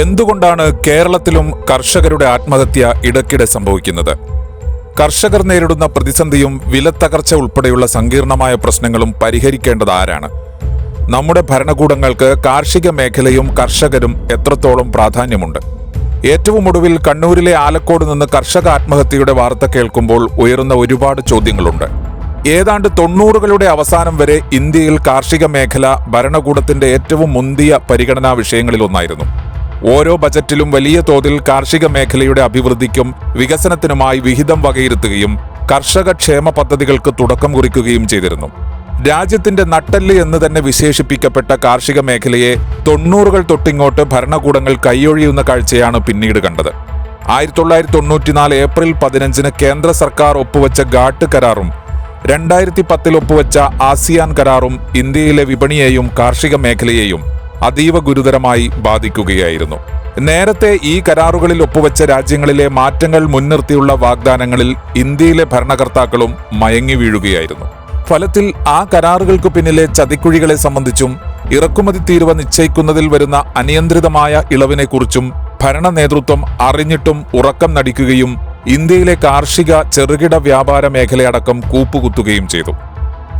എന്തുകൊണ്ടാണ് കേരളത്തിലും കർഷകരുടെ ആത്മഹത്യ ഇടയ്ക്കിടെ സംഭവിക്കുന്നത്? കർഷകർ നേരിടുന്ന പ്രതിസന്ധിയും വിലത്തകർച്ച ഉൾപ്പെടെയുള്ള സങ്കീർണമായ പ്രശ്നങ്ങളും പരിഹരിക്കേണ്ടത് ആരാണ്? നമ്മുടെ ഭരണകൂടങ്ങൾക്ക് കാർഷിക മേഖലയും കർഷകരും എത്രത്തോളം പ്രാധാന്യമുണ്ട്? ഏറ്റവും ഒടുവിൽ കണ്ണൂരിലെ ആലക്കോട് നിന്ന് കർഷക ആത്മഹത്യയുടെ വാർത്ത കേൾക്കുമ്പോൾ ഉയരുന്ന ഒരുപാട് ചോദ്യങ്ങളുണ്ട്. ഏതാണ്ട് തൊണ്ണൂറുകളുടെ അവസാനം വരെ ഇന്ത്യയിൽ കാർഷിക മേഖല ഭരണകൂടത്തിന്റെ ഏറ്റവും മുന്തിയ പരിഗണനാ വിഷയങ്ങളിലൊന്നായിരുന്നു. ഓരോ ബജറ്റിലും വലിയ തോതിൽ കാർഷിക മേഖലയുടെ അഭിവൃദ്ധിക്കും വികസനത്തിനുമായി വിഹിതം വകയിരുത്തുകയും കർഷക ക്ഷേമ പദ്ധതികൾക്ക് തുടക്കം കുറിക്കുകയും ചെയ്തിരുന്നു. രാജ്യത്തിന്റെ നട്ടൽ എന്ന് തന്നെ വിശേഷിപ്പിക്കപ്പെട്ട കാർഷിക മേഖലയെ തൊണ്ണൂറുകൾ തൊട്ടിങ്ങോട്ട് ഭരണകൂടങ്ങൾ കൈയൊഴിയുന്ന കാഴ്ചയാണ് പിന്നീട് കണ്ടത്. ആയിരത്തി തൊള്ളായിരത്തി തൊണ്ണൂറ്റിനാല് ഏപ്രിൽ പതിനഞ്ചിന് കേന്ദ്ര സർക്കാർ ഒപ്പുവെച്ച ഗാട്ട് കരാറും രണ്ടായിരത്തി പത്തിൽ ഒപ്പുവെച്ച ആസിയാൻ കരാറും ഇന്ത്യയിലെ വിപണിയെയും കാർഷിക മേഖലയെയും അതീവ ഗുരുതരമായി ബാധിക്കുകയായിരുന്നു. നേരത്തെ ഈ കരാറുകളിൽ ഒപ്പുവെച്ച രാജ്യങ്ങളിലെ മാറ്റങ്ങൾ മുൻനിർത്തിയുള്ള വാഗ്ദാനങ്ങളിൽ ഇന്ത്യയിലെ ഭരണകർത്താക്കളും മയങ്ങി വീഴുകയായിരുന്നു. ഫലത്തിൽ ആ കരാറുകൾക്ക് പിന്നിലെ ചതിക്കുഴികളെ സംബന്ധിച്ചും ഇറക്കുമതി തീരുവ നിശ്ചയിക്കുന്നതിൽ വരുന്ന അനിയന്ത്രിതമായ ഇളവിനെക്കുറിച്ചും ഭരണ നേതൃത്വം അറിഞ്ഞിട്ടും ഉറക്കം നടിക്കുകയും ഇന്ത്യയിലെ കാർഷിക ചെറുകിട വ്യാപാര മേഖലയടക്കം കൂപ്പുകുത്തുകയും ചെയ്തു.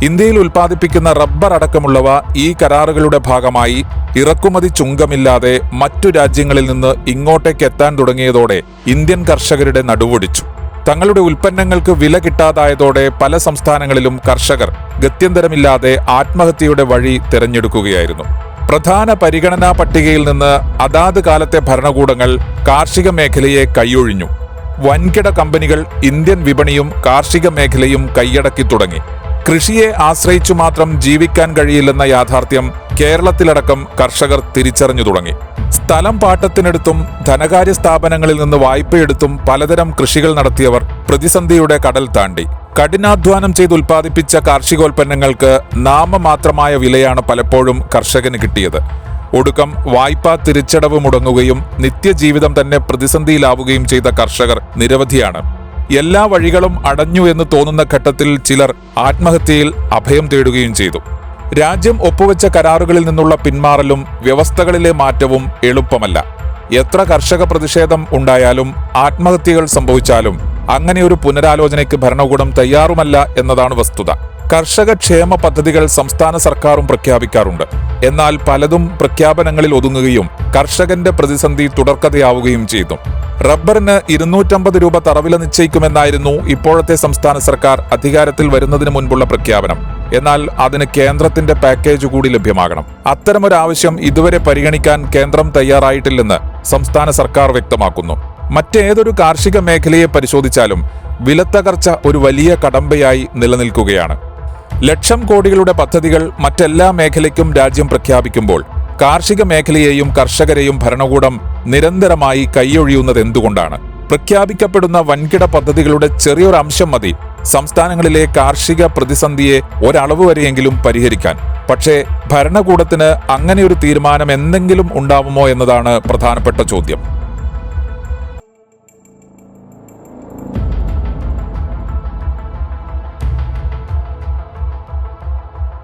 ഇന്ത്യയിൽ ഉൽപ്പാദിപ്പിക്കുന്ന റബ്ബർ അടക്കമുള്ളവ ഈ കരാറുകളുടെ ഭാഗമായി ഇറക്കുമതി ചുങ്കമില്ലാതെ മറ്റു രാജ്യങ്ങളിൽ നിന്ന് ഇങ്ങോട്ടേക്ക് എത്താൻ തുടങ്ങിയതോടെ ഇന്ത്യൻ കർഷകരുടെ നടുവൊടിച്ചു. തങ്ങളുടെ ഉൽപ്പന്നങ്ങൾക്ക് വില കിട്ടാതായതോടെ പല സംസ്ഥാനങ്ങളിലും കർഷകർ ഗത്യന്തരമില്ലാതെ ആത്മഹത്യയുടെ വഴി തിരഞ്ഞെടുക്കുകയായിരുന്നു. പ്രധാന പരിഗണനാ പട്ടികയിൽ നിന്ന് അതാത് കാലത്തെ ഭരണകൂടങ്ങൾ കാർഷിക മേഖലയെ കൈയൊഴിഞ്ഞു. വൻകിട കമ്പനികൾ ഇന്ത്യൻ വിപണിയും കാർഷിക മേഖലയും കൈയടക്കി തുടങ്ങി. കൃഷിയെ ആശ്രയിച്ചു മാത്രം ജീവിക്കാൻ കഴിയില്ലെന്ന യാഥാർത്ഥ്യം കേരളത്തിലടക്കം കർഷകർ തിരിച്ചറിഞ്ഞു തുടങ്ങി. സ്ഥലം പാട്ടത്തിനെടുത്തും ധനകാര്യ സ്ഥാപനങ്ങളിൽ നിന്ന് വായ്പയെടുത്തും പലതരം കൃഷികൾ നടത്തിയവർ പ്രതിസന്ധിയുടെ കടൽ താണ്ടി. കഠിനാധ്വാനം ചെയ്ത് ഉൽപ്പാദിപ്പിച്ച കാർഷികോൽപ്പന്നങ്ങൾക്ക് നാമമാത്രമായ വിലയാണ് പലപ്പോഴും കർഷകന് കിട്ടിയത്. ഒടുക്കം വായ്പാ തിരിച്ചടവ് മുടങ്ങുകയും നിത്യജീവിതം തന്നെ പ്രതിസന്ധിയിലാവുകയും ചെയ്ത കർഷകർ നിരവധിയാണ്. എല്ലാ വഴികളും അടഞ്ഞു എന്ന് തോന്നുന്ന ഘട്ടത്തിൽ ചിലർ ആത്മഹത്യയിൽ അഭയം തേടുകയും ചെയ്തു. രാജ്യം ഒപ്പുവെച്ച കരാറുകളിൽ നിന്നുള്ള പിന്മാറലും വ്യവസ്ഥകളിലെ മാറ്റവും എളുപ്പമല്ല. എത്ര കർഷക പ്രതിഷേധം ഉണ്ടായാലും ആത്മഹത്യകൾ സംഭവിച്ചാലും അങ്ങനെ ഒരു പുനരാലോചനയ്ക്ക് ഭരണകൂടം തയ്യാറുമല്ല എന്നതാണ് വസ്തുത. കർഷക ക്ഷേമ പദ്ധതികൾ സംസ്ഥാന സർക്കാരും പ്രഖ്യാപിക്കാറുണ്ട്. എന്നാൽ പലതും പ്രഖ്യാപനങ്ങളിൽ ഒതുങ്ങുകയും കർഷകന്റെ പ്രതിസന്ധി തുടർക്കഥയാവുകയും ചെയ്തു. റബ്ബറിന് ഇരുന്നൂറ്റമ്പത് രൂപ തറവില നിശ്ചയിക്കുമെന്നായിരുന്നു ഇപ്പോഴത്തെ സംസ്ഥാന സർക്കാർ അധികാരത്തിൽ വരുന്നതിന് മുൻപുള്ള പ്രഖ്യാപനം. എന്നാൽ അതിന് കേന്ദ്രത്തിന്റെ പാക്കേജ് കൂടി ലഭ്യമാകണം. അത്തരമൊരാവശ്യം ഇതുവരെ പരിഗണിക്കാൻ കേന്ദ്രം തയ്യാറായിട്ടില്ലെന്ന് സംസ്ഥാന സർക്കാർ വ്യക്തമാക്കുന്നു. മറ്റേതൊരു കാർഷിക മേഖലയെ പരിശോധിച്ചാലും വിലത്തകർച്ച ഒരു വലിയ കടമ്പയായി നിലനിൽക്കുകയാണ്. ലക്ഷം കോടികളുടെ പദ്ധതികൾ മറ്റെല്ലാ മേഖലയ്ക്കും രാജ്യം പ്രഖ്യാപിക്കുമ്പോൾ കാർഷിക മേഖലയെയും കർഷകരെയും ഭരണകൂടം നിരന്തരമായി കൈയൊഴിയുന്നത് എന്തുകൊണ്ടാണ്? പ്രഖ്യാപിക്കപ്പെടുന്ന വൻകിട പദ്ധതികളുടെ ചെറിയൊരു അംശം മതി. സംസ്ഥാനങ്ങളിലെ കാർഷിക പ്രതിസന്ധിയെ ഒരളവ് വരെയെങ്കിലും പരിഹരിക്കാൻ. പക്ഷേ ഭരണകൂടത്തിന് അങ്ങനെയൊരു തീരുമാനം എന്തെങ്കിലും ഉണ്ടാവുമോ എന്നതാണ് പ്രധാനപ്പെട്ട ചോദ്യം.